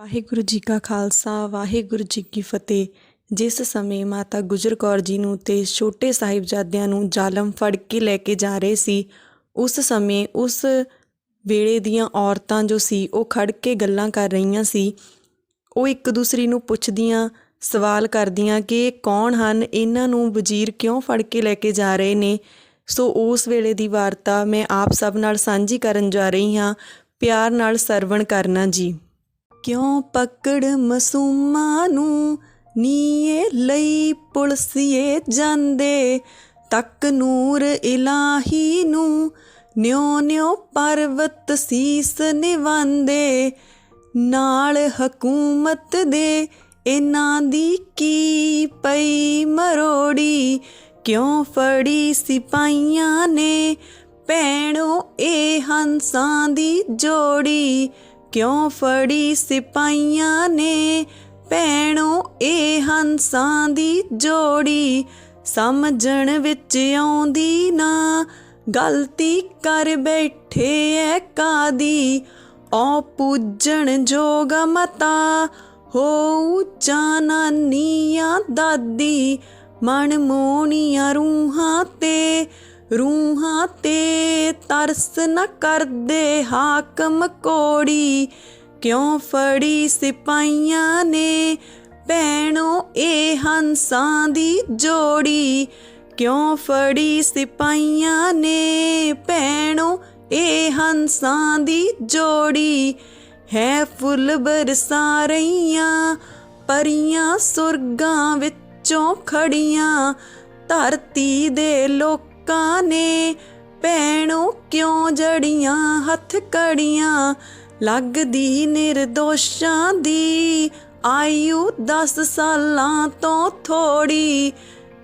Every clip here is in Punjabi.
ਵਾਹਿਗੁਰੂ ਜੀ ਕਾ ਖਾਲਸਾ, ਵਾਹਿਗੁਰੂ ਜੀ ਕੀ ਫਤਿਹ। ਜਿਸ ਸਮੇਂ ਮਾਤਾ ਗੁਜਰ ਕੌਰ ਜੀ ਨੂੰ ਤੇ ਛੋਟੇ ਸਾਹਿਬਜ਼ਾਦਿਆਂ ਨੂੰ ਜ਼ਾਲਮ ਫੜ ਕੇ ਲੈ ਕੇ ਜਾ ਰਹੇ ਸੀ, ਉਸ ਸਮੇਂ ਉਸ ਵੇਲੇ ਦੀਆਂ ਔਰਤਾਂ ਜੋ ਸੀ, ਉਹ ਖੜ ਕੇ ਗੱਲਾਂ ਕਰ ਰਹੀਆਂ ਸੀ। ਉਹ ਇੱਕ ਦੂਸਰੀ ਨੂੰ ਪੁੱਛਦੀਆਂ, ਸਵਾਲ ਕਰਦੀਆਂ ਕਿ ਇਹ ਕੌਣ ਹਨ? ਇਹਨਾਂ ਨੂੰ ਵਜ਼ੀਰ ਕਿਉਂ ਫੜ ਕੇ ਲੈ ਕੇ ਜਾ ਰਹੇ ਨੇ? ਸੋ ਉਸ ਵੇਲੇ ਦੀ ਵਾਰਤਾ ਮੈਂ ਆਪ ਸਭ ਨਾਲ ਸਾਂਝੀ ਕਰਨ ਜਾ ਰਹੀ ਹਾਂ। ਪਿਆਰ ਨਾਲ ਸਰਵਣ ਕਰਨਾ ਜੀ। ਕਿਉਂ ਪਕੜ ਮਸੂਮਾਂ ਨੂੰ? ਨੀਏ ਲਈ ਪੁਲਸੀਏ ਜਾਂਦੇ, ਤੱਕ ਨੂਰ ਇਲਾਹੀ ਨੂੰ। ਨਿਉ ਨਿਉ ਪਰਵਤ ਸੀਸ ਨਿਵਾਂਦੇ ਨਾਲ ਹਕੂਮਤ ਦੇ ਇਹਨਾਂ ਦੀ ਕੀ ਪਈ ਮਰੋੜੀ? ਕਿਉਂ ਫੜੀ ਸਿਪਾਈਆਂ ਨੇ? ਭੈਣੋ, ਇਹ ਹੰਸਾਂ ਦੀ ਜੋੜੀ। ਕਿਉਂ ਫੜੀ ਸਿਪਾਈਆਂ ਨੇ? ਭੈਣੋ, ਇਹ ਹੰਸਾਂ ਦੀ ਜੋੜੀ ਸਮਝਣ ਵਿੱਚ ਆਉਂਦੀ ਨਾ। ਗਲਤੀ ਕਰ ਬੈਠੇ ਐ ਕਾਦੀ? ਔ ਪੂਜਣ ਜੋਗ ਮਤਾ ਹੋ ਚਾਨਾਨੀਆਂ ਦਾਦੀ। ਮਨ ਮੋਣੀਆਂ ਰੂਹਾਂ ਤੇ ਰੂਹਾਂ ਤੇ ਤਰਸ ਨ ਕਰਦੇ ਹਾਕਮ ਕੋੜੀ। ਕਿਉਂ ਫੜੀ ਸਿਪਾਈਆਂ ਨੇ? ਭੈਣੋ, ਇਹ ਹੰਸਾਂ ਦੀ ਜੋੜੀ। ਕਿਉਂ ਫੜੀ ਸਿਪਾਈਆਂ ਨੇ? ਭੈਣੋ, ਇਹ ਹੰਸਾਂ ਦੀ ਜੋੜੀ। ਹੈ ਫੁੱਲ ਬਰਸਾ ਰਹੀਆਂ, ਪਰੀਆਂ ਸੁਰਗਾਂ ਵਿੱਚੋਂ ਖੜੀਆਂ। ਧਰਤੀ ਦੇ ਲੋਕ ਨੇ, ਭੈਣੋ ਕਿਉਂ ਜੜੀਆਂ ਹੱਥ ਕੜੀਆਂ? ਲੱਗਦੀ ਨਿਰਦੋਸ਼ਾਂ ਦੀ ਆਯੂ 10 ਸਾਲਾਂ ਤੋਂ ਥੋੜੀ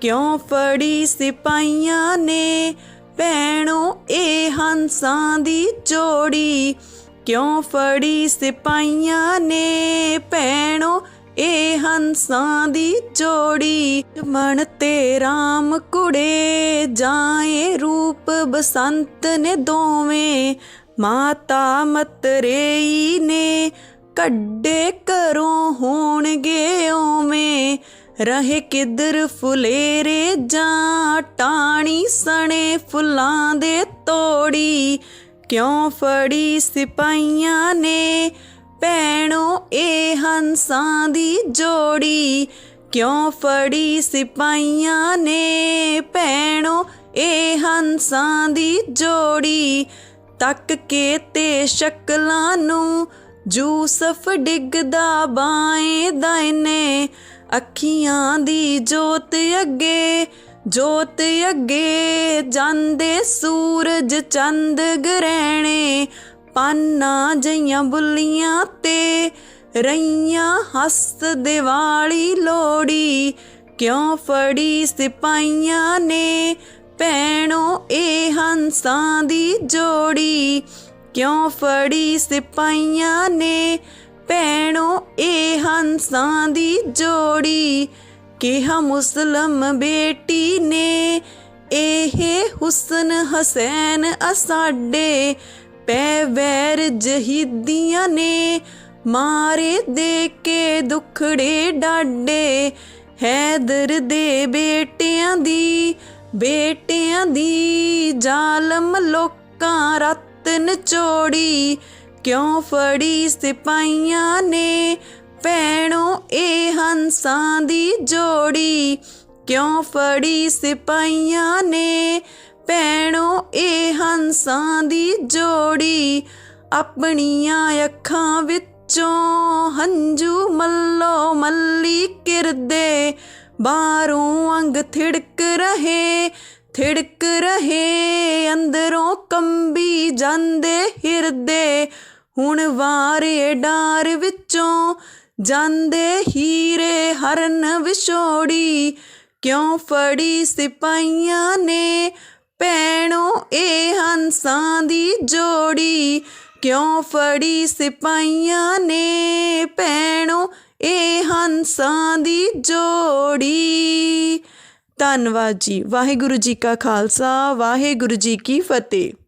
ਕਿਉਂ ਫੜੀ ਸਿਪਾਈਆਂ ਨੇ? ਭੈਣੋ ਇਹ ਹੰਸਾਂ ਦੀ ਜੋੜੀ। ਕਿਉਂ ਫੜੀ ਸਿਪਾਈਆਂ ਨੇ? ਭੈਣੋ ਇਹ ਹੰਸਾਂ ਦੀ ਜੋੜੀ ਮਨ ਤੇ ਰਾਮ ਕੁੜੇ ਜਾਏ ਰੂਪ ਬਸੰਤ ਨੇ ਦੋਵੇਂ, ਮਾਤਾ ਮਤਰੇਈ ਨੇ ਕੱਡੇ ਕਰੋ ਹੋਣਗੇ ਓਵੇਂ, ਰਹੇ ਕਿਦਰ ਫੁਲੇਰੇ ਜਾਂ ਟਾਣੀ ਸਣੇ ਫੁੱਲਾਂ ਦੇ ਤੋੜੀ, ਕਿਉਂ ਫੜੀ ਸਿਪਾਈਆਂ ਨੇ ਭੈਣੋ ਇਹ ਹੰਸਾਂ ਦੀ ਜੋੜੀ ਕਿਉਂ ਫੜੀ ਸਿਪਾਈਆਂ ਨੇ? ਭੈਣੋ ਇਹ ਹੰਸਾਂ ਦੀ ਜੋੜੀ ਤੱਕ ਕੇ ਤੇ ਸ਼ਕਲਾਂ ਨੂੰ ਜੂਸਫ ਡਿੱਗਦਾ ਬਾਏ ਦਾਇਨੇ। ਅੱਖੀਆਂ ਦੀ ਜੋਤ ਅੱਗੇ ਜੋਤ ਅੱਗੇ ਜਾਂਦੇ ਸੂਰਜ ਚੰਦ ਗ੍ਰਹਿਣੇ। ਪਾਨਾ ਜਈਆਂ ਬੁੱਲੀਆਂ ਤੇ ਰਈਆਂ ਹੱਸ ਦਿਵਾਲੀ ਲੋੜੀ ਕਿਉਂ ਫੜੀ ਸਿਪਾਈਆਂ ਨੇ? ਭੈਣੋ, ਇਹ ਹੰਸਾਂ ਦੀ ਜੋੜੀ। ਕਿਉਂ ਫੜੀ ਸਿਪਾਈਆਂ ਨੇ? ਭੈਣੋ, ਇਹ ਹੰਸਾਂ ਦੀ ਜੋੜੀ। ਕਿਹਾ ਮੁਸਲਮ ਬੇਟੀ ਨੇ, ਇਹ ਹੁਸਨ ਹਸੈਨ ਅਸਾਡੇ। ਪੈ ਵੈਰ ਜਹੀਦੀਆਂ ਨੇ, ਮਾਰੇ ਦੇ ਕੇ ਦੁਖੜੇ ਡਾਡੇ। ਹੈਦਰ ਦੇ ਬੇਟਿਆਂ ਦੀ ਬੇਟਿਆਂ ਦੀ ਜ਼ਾਲਮ ਲੋਕਾਂ ਰਤਨ ਚੋੜੀ ਕਿਉਂ ਫੜੀ ਸਿਪਾਈਆਂ ਨੇ, ਭੈਣੋ ਇਹ ਹੰਸਾਂ ਦੀ ਜੋੜੀ। ਕਿਉਂ ਫੜੀ ਸਿਪਾਈਆਂ ਨੇ, ਭੈਣੋ ਇਹ ਹੰਸਾਂ ਦੀ ਜੋੜੀ ਆਪਣੀਆਂ ਅੱਖਾਂ ਵਿੱਚੋਂ ਹੰਝੂ ਮੱਲੋ ਮੱਲੀ ਕਿਰਦੇ। ਬਾਹਰੋਂ ਅੰਗ ਥਿੜਕ ਰਹੇ ਥਿੜਕ ਰਹੇ, ਅੰਦਰੋਂ ਕੰਬੀ ਜਾਂਦੇ ਹਿਰਦੇ। ਹੁਣ ਵਾਰੇ ਡਾਰ ਵਿੱਚੋਂ ਜਾਂਦੇ ਹੀਰੇ ਹਰਨ ਵਿਛੋੜੀ। ਕਿਉਂ ਫੜੀ ਸਿਪਾਈਆਂ ਨੇ ਭੈਣੋ, ਇਹ ਹੰਸਾਂ ਦੀ ਜੋੜੀ ਕਿਉਂ ਫੜੀ ਸਿਪਾਈਆਂ ਨੇ? ਭੈਣੋ, ਇਹ ਹੰਸਾਂ ਦੀ ਜੋੜੀ। ਧੰਨਵਾਦ ਜੀ। ਵਾਹਿਗੁਰੂ ਜੀ ਕਾ ਖਾਲਸਾ, ਵਾਹਿਗੁਰੂ ਜੀ ਕੀ ਫਤਿਹ।